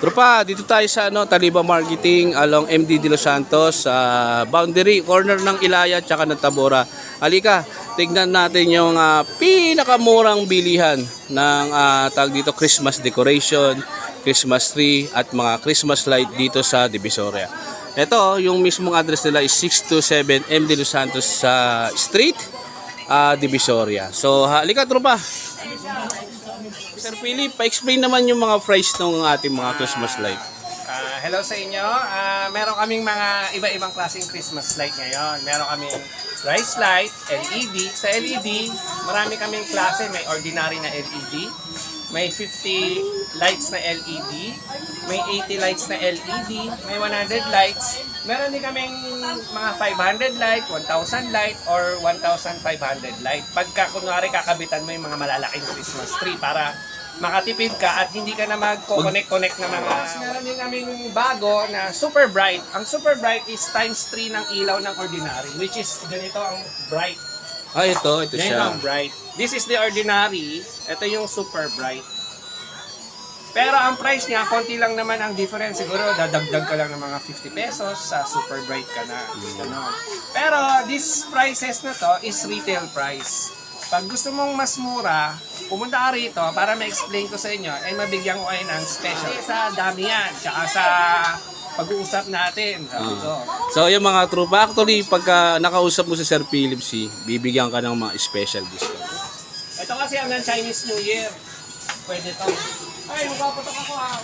Tropa, dito tayo sa ano, Taliba Marketing along MD de Los Santos sa boundary corner ng Ilaya at saka ng Tabora. Halika, tignan natin yung ah, pinakamurang bilihan ng ah, tawag dito Christmas decoration, Christmas tree at mga Christmas light dito sa Divisoria. Ito, yung mismong address nila is 627 MD Los Santos sa Street, ah, Divisoria. So, halika tropa. Sir Philip, pa-explain naman yung mga price ng ating mga Christmas light. Ah, hello sa inyo. Ah, meron kaming mga iba-ibang klaseng Christmas light ngayon. Meron kaming rice light, LED. Sa LED, marami kaming klase. May ordinary na LED, may 50 lights na LED, may 80 lights na LED, may 100 lights. Meron din kaming mga 500 light, 1,000 light, or 1,500 light. Pagka kunwari kakabitan mo yung mga malalaking Christmas tree para makatipid ka at hindi ka na mag-connect-connect na mga... Meron din kaming bago na super bright. Ang super bright is times 3 ng ilaw ng ordinary, which is ganito ang bright. Ah, ito, ito Ganito siya. ang bright. This is the ordinary. Ito yung super bright. Pero ang price niya, konti lang naman ang difference. Siguro, dadagdag ka lang ng mga 50 pesos sa super bright ka na. Ganon. Pero, this prices na to is retail price. Pag gusto mong mas mura, pumunta ka rito para ma-explain ko sa inyo ay mabigyan ko kayo ng special. Sa dami yan, tsaka sa pag-uusap natin. Sabi ko. So, yung mga tropa, actually, pagka nakausap mo si Sir Philip C, bibigyan ka ng mga special discount. Ito kasi ang Chinese New Year. Pwede to. Ha.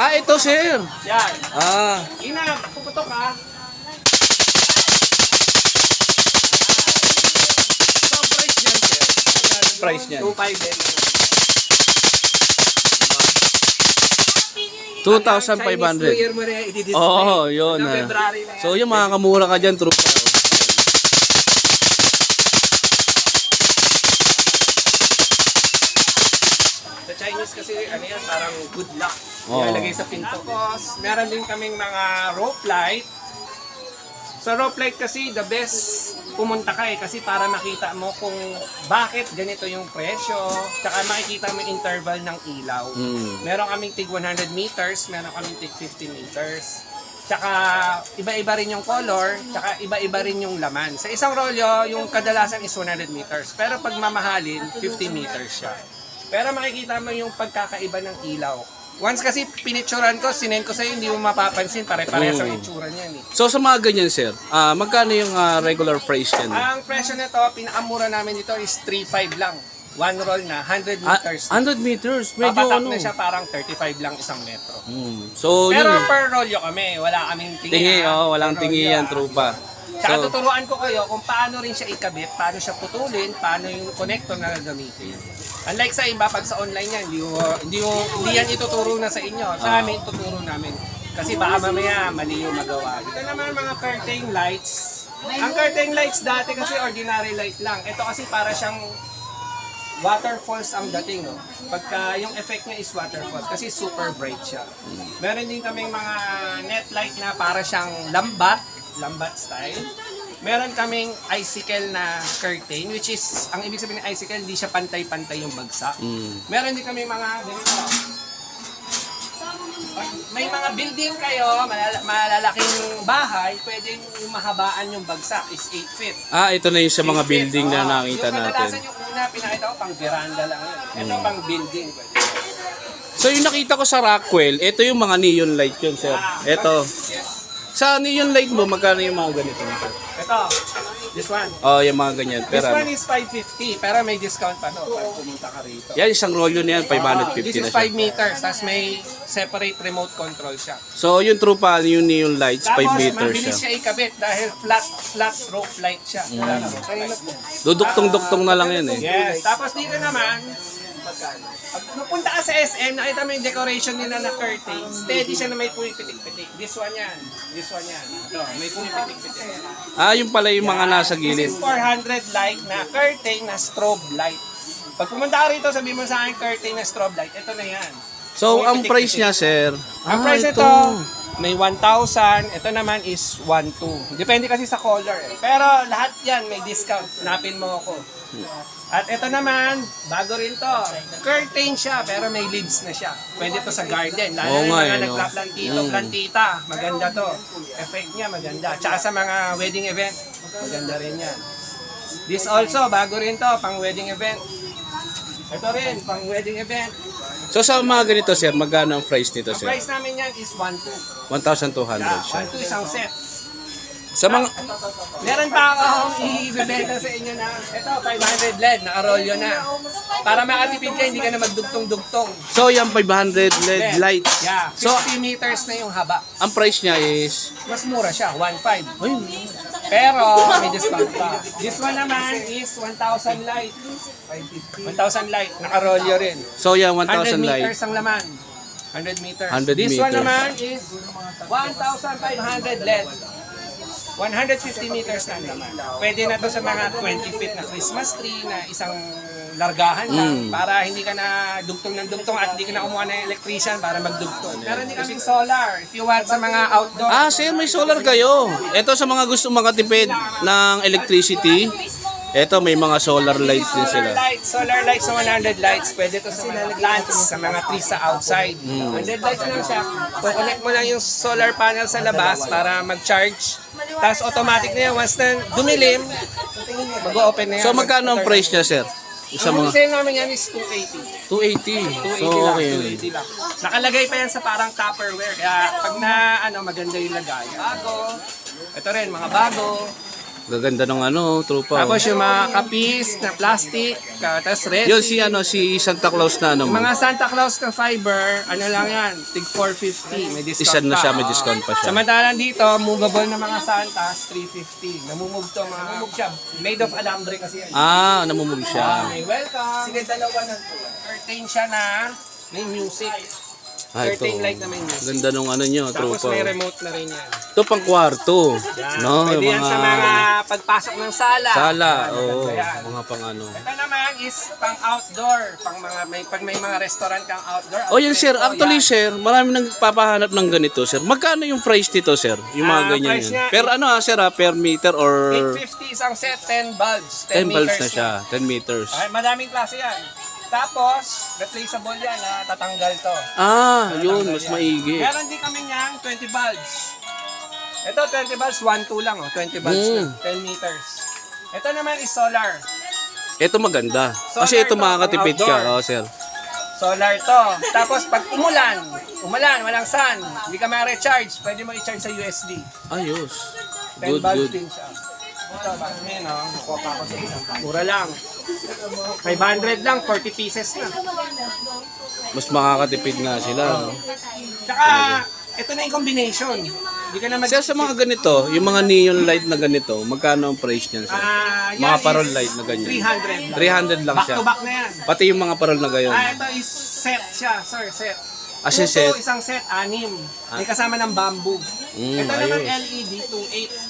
Ah, ito, sir. Yan. Ah, Ina, puputok ha. So, price niyan, sir. Price niyan. 2.5 din. 2,500. Chinese New Year mo rin i-display. Oo, oh, yun. Hanggang ah. So, yung mga kamura ka dyan, tropa. Chinese kasi, ano yan, parang good luck. Oo. Ilalagay sa pinto. Tapos, meron din kaming mga rope light. Sa rope light kasi, the best pumunta ka eh. Kasi para makita mo kung bakit ganito yung presyo. Tsaka makikita mo yung interval ng ilaw. Hmm. Meron kaming tig 100 meters, meron kaming tig 50 meters. Tsaka iba-iba rin yung color, tsaka iba-iba rin yung laman. Sa isang rolyo, yung kadalasan is 100 meters. Pero pag mamahalin, 50 meters siya. Pero makikita mo yung pagkakaiba ng ilaw. Once kasi pinicturan ko, sinend ko sa'yo, hindi mo mapapansin, pare-parehas ang Mm. itsura niyan eh. So, sa mga ganyan, sir, ah, magkano yung ah, regular price yan? Ang presyo nito, pinakamura namin dito is 3.5 lang. One roll na, 100 Ah, meters. 100 meters, medyo Papatak ano. na siya parang 35 lang isang metro. Hmm. So, Pero yun. per rolyo kami, wala kaming tingi. Tingi, ah. oh, walang Per tingi yan, ah. tropa. Tsaka So, tuturuan ko kayo kung paano rin siya ikabit, paano siya putulin, paano yung connector na gagamitin. Unlike sa iba, pag sa online yan, hindi, hindi, hindi yan ituturo na sa inyo. Ah. Sa amin, tuturo namin. Kasi baka mamaya mali yung magawa. Ito naman mga curtain lights. Ang curtain lights dati kasi ordinary light lang. Ito kasi para siyang waterfalls ang dating, no? Pagka yung effect niya is waterfalls kasi super bright siya. Meron din kaming mga net light na para siyang lambat, lambat style. Meron kaming icicle na curtain which is ang ibig sabihin ng icicle hindi siya pantay-pantay yung bagsak. hmm. Meron din kami mga ganito. May mga building kayo, malala- malalaking bahay, pwedeng yung mahabaan yung bagsak is 8 feet. Ah, ito na yung sa mga 8 feet, building na nakita yung natin. kadalasan yung una, pinakita ko pang veranda lang yun. Ito pang building. pwede. So, yung nakita ko sa Rockwell, ito yung mga neon light yun, sir. Ah, Ito. Yes. Sa neon light mo, magkano yung mga ganito? Ito, this one. Oh, yung mga ganyan. This Pero, one is 550, pero may discount pa to pag pumunta ka rito. yan, isang rolyo na yan, Ah, 550 this na is siya. 5 meters, tapos may separate remote control siya. So, yung trupa, yung neon lights, 5 Tapos, meters mabilis siya. siya ikabit dahil flat flat rope light siya. Mm. Duduktong-duktong na lang yan eh. Yes. Tapos dito naman, pag napunta ka sa SM, nakita mo yung decoration nila na curtain, steady siya na may pumipitik-pitik. This one yan. This one yan. Ito, may pumipitik-pitik. Ah, yung pala yung mga nasa This gilid. is 400 light na curtain na strobe light. Pag pumunta ka rito, sabi mo sa akin curtain na strobe light, ito na yan. So, ang price niya, sir? Ang ah, price nito, may 1,000. Ito naman is 1,200. Depende kasi sa color eh. Pero lahat yan may discount. Napin mo ako. At ito naman, bago rin to. Curtain siya, pero may leaves na siya. Pwede to sa garden. Lalo Oo na eh, mga no? nagpa-plantito, Mm. plantita. Maganda to. Effect niya, maganda. Tsaka sa mga wedding event, maganda rin yan. This also, bago rin to, pang wedding event. Ito rin, pang wedding event. So sa mga ganito sir, magkano ang price nito Ang sir? price namin yan is 1.2. 1,200 Yeah, siya. 1.2 isang set. Sa mga Meron pa akong ibebenta sa inyo na ito, 500 LED, naka-rolyo na. Para makatipid ka, hindi ka na magdugtong-dugtong. So yung 500 LED light. Yeah, So 50 meters na yung haba. ang price niya is Mas mura siya, 1.5. Ayun. Pero may discount pa. This one naman is 1,000 light. 1,000 light, naka-rolyo rin. So yan 100 1,000 light. meters ang laman. 100 meters. 100 This one meters. naman is 1,500 LED. 150 meters na naman. Pwede na to sa mga 20 feet na Christmas tree na isang largahan lang Mm. para hindi ka na dugtong ng dugtong at hindi ka na kumuha ng electrician para magdugtong. Meron din kaming solar if you want sa mga outdoor. Ah, sir, may solar kayo. Ito sa mga gusto makatipid ng electricity. Ito may mga solar lights din Solar sila. lights, solar lights sa 100 lights. Pwede to sa mga plants, sa mga trees sa outside. Hmm. 100 lights lang siya. Kukonect mo lang yung solar panel sa labas para mag-charge. Tapos automatic na yan. Once na dumilim, mag-open na yan. So magkano ang price niya, sir? Sa Ang mga wholesale namin yan is 280. 280. 280 So lang, okay. 280 lang. Nakalagay pa yan sa parang Tupperware. Kaya pag na ano, maganda yung lagay. Bago. Ito rin, mga bago. Gaganda ng ano, trupa. Tapos yung mga kapis na plastic, ka- tapos resin. Yun si ano si Santa Claus na ano. Yung mga Santa Claus na fiber, ano lang yan, tig 450, may discount Isa na siya, may discount pa siya. Samantalang dito, movable na mga Santas, 350. Namumove to, mga namumove siya. Made of alambre kasi yan. Ah, namumog Ah, siya. may welcome. Sige, dalawa na to. Curtain siya na may music. Ah, ito. Curtain light na may music. Ganda nung ano nyo, Tapos trupa. may remote na rin yan. Ito pang kwarto. Yan. No, Pwede yung yan sa mga pagpasok ng sala. sala. Oo, yan. mga pang ano. Ito naman is pang outdoor, pang mga may pag may mga restaurant kang outdoor. Oh, yan sir. Actually, yan. sir, marami nagpapahanap ng ganito, sir. Magkano yung price nito, sir? Yung mga Ah, ganyan price yan. niya, Per ano, ah, sir, ah, per meter or 850 isang set, 10 bulbs, 10, 10 bulbs meters na siya, 10 meters. Ay, madaming klase yan. Tapos, replaceable yan, ha? tatanggal to. Ah, yun, Tatanggal mas yan. maigi. Meron din kami niyang 20 bulbs. Ito, 20 bulbs, 1-2 lang, oh. 20 bulbs Mm. lang, 10 meters. Ito naman is solar. Ito maganda. Solar Kasi ito to, makakatipid ka, oh, sir. Solar to. Tapos, pag umulan, umulan, walang sun, hindi ka ma-recharge, pwede mo i-charge sa USB. Ayos. 10 Good, good. din siya. Ito, bakit mo yun, oh. Nakuha pa ako sa isang Mura lang. 500 lang, 40 pieces na. Mas makakatipid nga sila. no? Tsaka, ito na yung combination. Hindi ka na mag... Sir, sa mga ganito, yung mga neon light na ganito, magkano ang price niyan, sir? Ah, yan Mga is parol light na ganyan. 300 lang. 300 lang back siya. to back na yan. Pati yung mga parol na gayon. Ah, ito is set siya, sir, set. Ah, si Ito, set. isang set, anim. May kasama ng bamboo. Mm, ito naman ayos. LED, 2.8.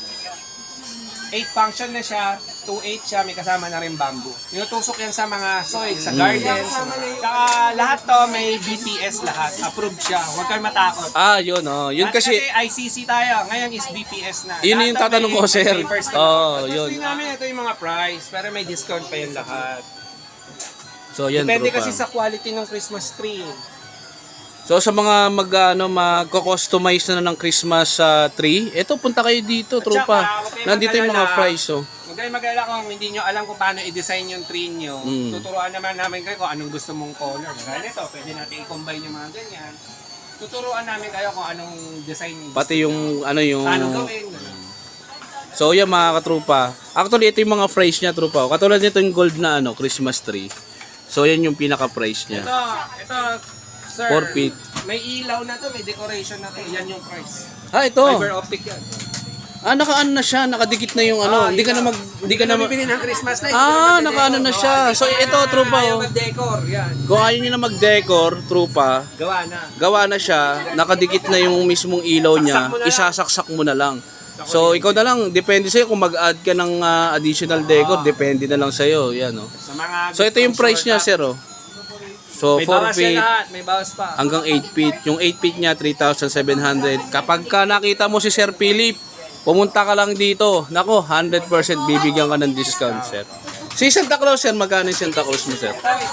8 function na siya, 2.8 siya, may kasama na rin bamboo. Tinutusok yan sa mga soil, sa gardens. Saka lahat to may BPS lahat. Approved siya. Huwag kang matakot. Ah, yun, oh. Yun At kasi, ICC tayo. Ngayon is BPS na. yun Lahat yung to tatanong may ko, sir. papers. Oh, At yun. namin ito yung mga price, pero may discount pa yun lahat. So, yan, Depende trupa. kasi sa quality ng Christmas tree. So, sa mga mag, ano, magko-customize na ng Christmas ah, tree, eto, punta kayo dito, At trupa. saka, Nandito yung mga price, oh. Huwag kayong mag-alala kung hindi nyo alam kung paano i-design yung tree nyo. Mm. Tuturuan naman namin kayo kung anong gusto mong color. Kaya nito, pwede natin i-combine yung mga ganyan. Tuturuan namin kayo kung anong design gusto Pati yung, ano, yung... Paano gawin. ganun. So, yan mga katrupa. Actually, ito yung mga price niya, trupa. Katulad nito yung gold na, ano, Christmas tree. So, yan yung pinaka-price niya. Ito, ito, sir. 4 feet. May ilaw na to, may decoration na to. Yan yung price. Ah, ito. Fiber optic yan. Ah, nakaano na siya, nakadikit na yung ano. Ah, Hindi ka na mag hindi ka na mag, Bibili ng Christmas light. Ah, nakaano na siya. So, ito, trupa, oh. mag-decor, yan. Kung ayaw niyo na mag-decor, trupa, Gawa na. gawa na siya, nakadikit na yung mismong ilaw niya, isasaksak mo na lang. So, ikaw na lang, depende sa'yo kung mag-add ka ng ah, additional decor, depende na lang sa'yo. Yan, oh. Sa mga So, ito yung price niya, sir, oh. So, May 4 bawas yan feet lahat, may bawas pa. hanggang 8 feet. Yung 8 feet niya, 3,700. Kapag ka nakita mo si Sir Philip, pumunta ka lang dito. Nako, 100% bibigyan ka ng discount, sir. Si Santa Claus, sir, magkano yung Santa Claus mo, sir? Ito is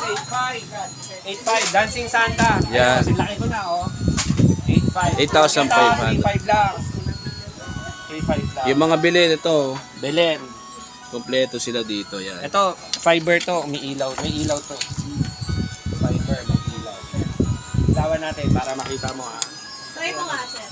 8.5. 8.5. Dancing Santa. Yan. Ayun, laki ko na, oh. 8.5. 8,500. Ito, 3.5 lang. 3.5 lang. Yung mga bilhin, ito, Belen. kompleto sila dito, yan. Ito, fiber to. Umiilaw. May ilaw to. Ilawan natin para makita mo, ah. Try mo nga, sir.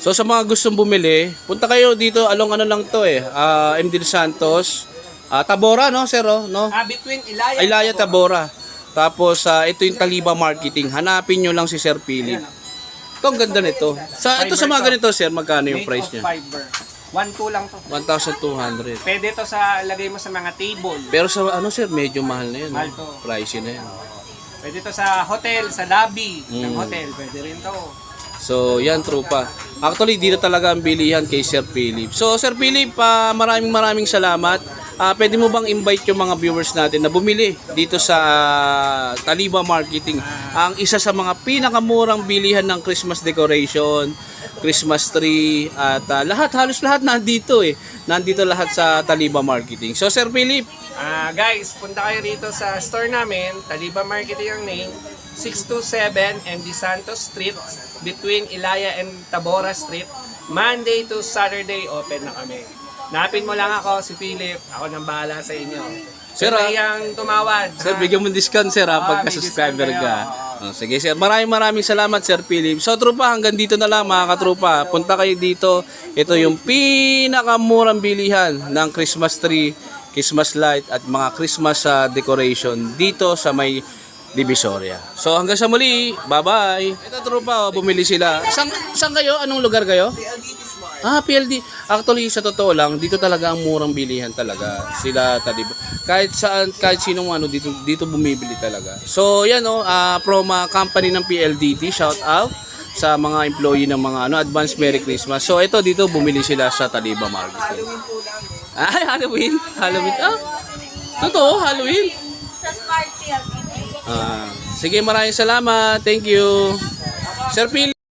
So sa mga gustong bumili, punta kayo dito, along ano lang to eh, ah, MD Santos, ah, Tabora no, sir, oh, no? Ah, between Ilaya. Ilaya Tabora. Tapos ah, ito yung Taliba Marketing. Hanapin nyo lang si Sir Philip. Ito ang ganda nito. Sa ito sa mga ganito, sir, magkano yung price niya? Fiber. 1.2 lang to. 1,200. Pwede to sa lagay mo sa mga table. Pero sa ano sir, medyo mahal na yun. Mahal no? to. Pricey na yun. Pwede to sa hotel, sa lobby ng Mm. hotel. Pwede rin to. So, yan, trupa. Actually, dito talaga ang bilihan kay Sir Philip. So, Sir Philip, ah, maraming maraming salamat. Ah, pwede mo bang invite yung mga viewers natin na bumili dito sa ah, Taliba Marketing? Ang isa sa mga pinakamurang bilihan ng Christmas decoration, Christmas tree, at ah, lahat, halos lahat nandito eh. Nandito lahat sa Taliba Marketing. So, Sir Philip, Ah, guys, punta kayo rito sa store namin, Taliba Marketing ang name, 627 MD Santos Street, between Ilaya and Tabora Street. Monday to Saturday, open na kami. Napin mo lang ako, si Philip. Ako nang bahala sa inyo. Sir, ah, yung tumawad. Sir, ha? bigyan mo discount sir ha, Ah, pagka subscriber ka. Oh, sige sir, maraming maraming salamat Sir Philip. So trupa, hanggang dito na lang mga katrupa. Punta kayo dito. Ito yung pinakamurang bilihan ng Christmas tree, Christmas light at mga Christmas ah, decoration dito sa may Divisoria. So hanggang sa muli, bye-bye. Ito trupa, oh, bumili sila. Saan, saan kayo? Anong lugar kayo? Ah, PLD. Actually, sa totoo lang, dito talaga ang murang bilihan talaga. Sila talib. Kahit saan, kahit sinong ano dito dito bumibili talaga. So, yan oh, ah, from ah, company ng PLDT, shout out sa mga employee ng mga ano, advance Merry Christmas. So, ito dito bumili sila sa Taliba Market. Ay, Halloween. Halloween. Ah, totoo, Halloween. Sa Smart PLDT. Ah, sige, maraming salamat. Thank you. Sir Phil.